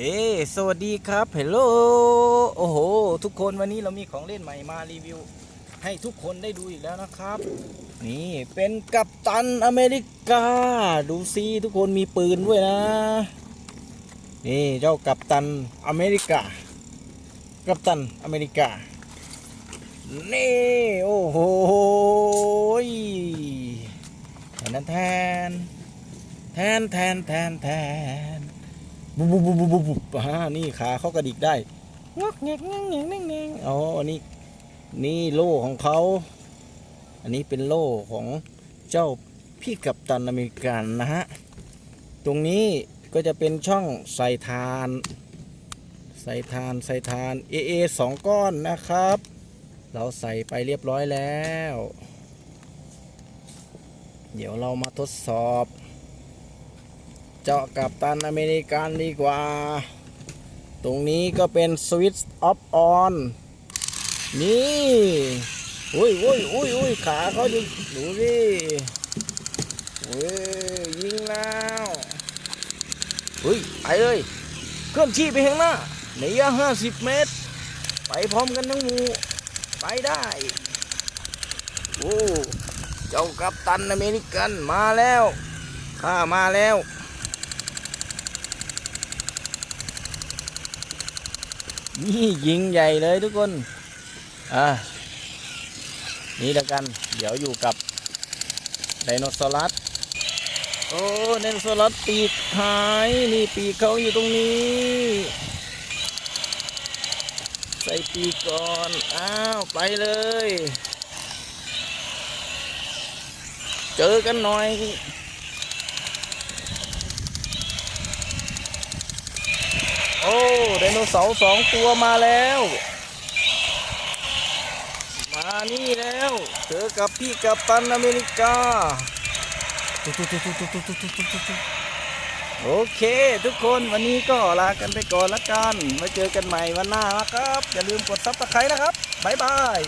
เฮ้สวัสดีครับเฮลโลโอ้โห ทุกคนวันนี้เรามีของเล่นใหม่มารีวิว ให้ทุกคนได้ดูอีกแล้วนะครับ นี่เป็นกัปตันอเมริกา ดูซิทุกคนมีปืนด้วยนะ นี่เจ้ากัปตันอเมริกา กัปตันอเมริกา นี่ โอ้โหแทนแทนแทนแทนแทนแทน บุบบุบบุบบุบบุบอ่านี่ขาเขากระดิกได้งอกแงกงงแงกงงแงกอ๋ออันนี้นี่โล่ของเขา อันนี้เป็นโล่ของเจ้าพี่กัปตันอเมริกันนะฮะ ตรงนี้ก็จะเป็นช่องใส่ทาน ใส่ทานใส่ทาน AA สองก้อนนะครับ เราใส่ไปเรียบร้อยแล้ว เดี๋ยวเรามาทดสอบ เจาะกับตันอเมริกันดีกว่า ตรงนี้ก็เป็นสวิตช์ออฟออนนี่อุ้ยอุ้ยอุ้ยอุ้ยขาเขาดูดูดิเว้ยยิงแล้วอุ้ยไปเลยเคลื่อนที่ไปข้างหน้าในระยะ50เมตร ไปพร้อมกันทั้งหมู่ไปได้โอ้เจ้ากัปตันอเมริกันมาแล้วข้ามาแล้ว นี่ยิงใหญ่เลยทุกคน อ่า นี่ล้วกัน เดี๋ยวอยู่กับไดโนเสาร์ัสโอ้ไดโนเสาร์ัสปีกหาย นี่ปีกเขาอยู่ตรงนี้ ใส่ปีกก่อน อ้าว ไปเลย เจอกันหน่อย อ้ไดโนเสาร์สองตัวมาแล้ว มานี่แล้วเจอกับพี่กัปตันอเมริกา โอเค ทุกคนวันนี้ก็ลากันไปก่อนละกัน มาเจอกันใหม่วันหน้านะครับ อย่าลืมกดซับสไครต์นะครับ บ๊ายบาย